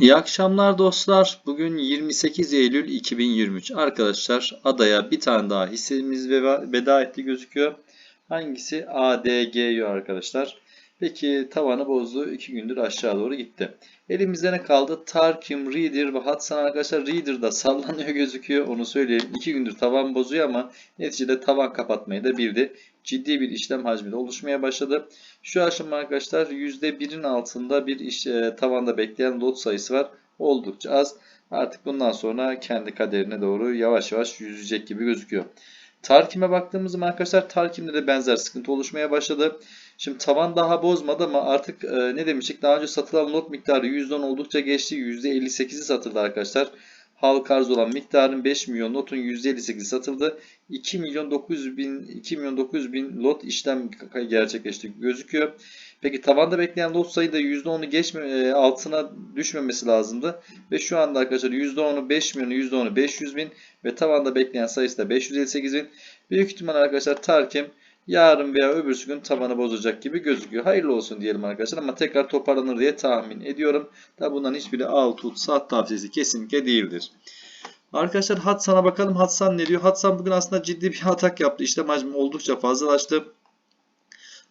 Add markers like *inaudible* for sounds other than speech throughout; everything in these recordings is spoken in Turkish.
İyi akşamlar dostlar. Bugün 28 Eylül 2023. Arkadaşlar adaya bir tane daha hissemiz veda etti gözüküyor. Hangisi? ADG'yo arkadaşlar. Peki tavanı bozdu. 2 gündür aşağı doğru gitti. Elimizde ne kaldı? Tarkim, Reader ve Hatsan arkadaşlar Reader'da sallanıyor *laughs* gözüküyor. Onu söyleyelim. 2 gündür tavan bozuyor ama neticede tavan kapatmayı da bildi. Ciddi bir işlem hacmi de oluşmaya başladı. Şu aşama arkadaşlar %1'in altında bir iş, e, tavanda bekleyen lot sayısı var. Oldukça az. Artık bundan sonra kendi kaderine doğru yavaş yavaş yüzecek gibi gözüküyor. Tarkim'e baktığımız zaman arkadaşlar Tarkim'de de benzer sıkıntı oluşmaya başladı. Şimdi tavan daha bozmadı ama artık e, ne demiştik? Daha önce satılan lot miktarı %10 oldukça geçti. %58'i satıldı arkadaşlar. Halk arz olan miktarın 5 milyon notun %58'i satıldı. 2 milyon 900 bin 2 milyon 900 bin lot işlem gerçekleşti gözüküyor. Peki tavanda bekleyen lot sayı da %10'u geçme altına düşmemesi lazımdı. Ve şu anda arkadaşlar %10'u 5 milyonu %10'u 500 bin ve tavanda bekleyen sayısı da 558 bin. Büyük ihtimal arkadaşlar Tarkim yarın veya öbürsü gün tabanı bozacak gibi gözüküyor. Hayırlı olsun diyelim arkadaşlar ama tekrar toparlanır diye tahmin ediyorum. Tabi bundan hiçbiri al tut sat tavsiyesi kesinlikle değildir. Arkadaşlar Hatsan'a bakalım. Hatsan ne diyor? Hatsan bugün aslında ciddi bir *laughs* atak yaptı. İşlem hacmi oldukça fazlalaştı.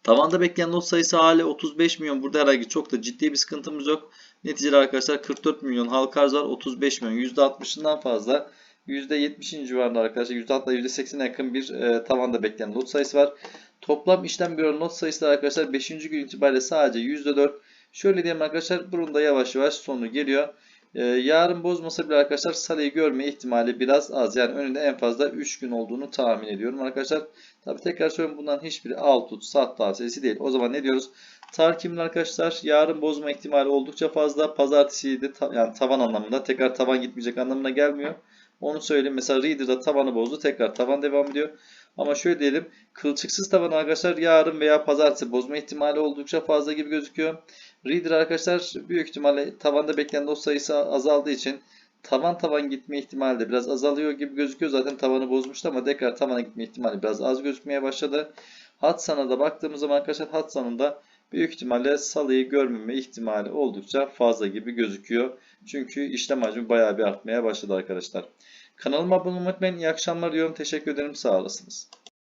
Tavanda bekleyen lot sayısı hali 35 milyon. Burada herhangi çok da ciddi bir sıkıntımız yok. Neticede arkadaşlar 44 milyon halka arz var. 35 milyon. %60'ından fazla. %70'in civarında arkadaşlar. %60 %80'e yakın bir e, tavanda bekleyen lot sayısı var. Toplam işlem büro lot sayısı da arkadaşlar 5. gün itibariyle sadece %4. Şöyle diyelim arkadaşlar. Bunun da yavaş yavaş sonu geliyor. Ee, yarın bozmasa bile arkadaşlar Salih'i görme ihtimali biraz az. Yani önünde en fazla 3 gün olduğunu tahmin ediyorum arkadaşlar. Tabi tekrar söylüyorum bundan hiçbiri alt tut sat tavsiyesi değil. O zaman ne diyoruz? Tarkim'in arkadaşlar yarın bozma ihtimali oldukça fazla. Pazartesi de ta yani tavan anlamında tekrar tavan gitmeyecek anlamına gelmiyor. Onu söyleyeyim. Mesela Reader'da tavanı bozdu. Tekrar tavan devam ediyor. Ama şöyle diyelim. Kılçıksız tavan arkadaşlar yarın veya pazartesi bozma ihtimali oldukça fazla gibi gözüküyor. Reader arkadaşlar büyük ihtimalle tavanda beklenen dosya sayısı azaldığı için tavan tavan gitme ihtimali de biraz azalıyor gibi gözüküyor. Zaten tavanı bozmuştu ama tekrar tavana gitme ihtimali biraz az gözükmeye başladı. Hatsan'a da baktığımız zaman arkadaşlar Hatsan'ın da büyük ihtimalle salıyı görmeme ihtimali oldukça fazla gibi gözüküyor. Çünkü işlem hacmi bayağı bir artmaya başladı arkadaşlar. Kanalıma abone olmayı unutmayın. İyi akşamlar diyorum. Teşekkür ederim. Sağ olasınız.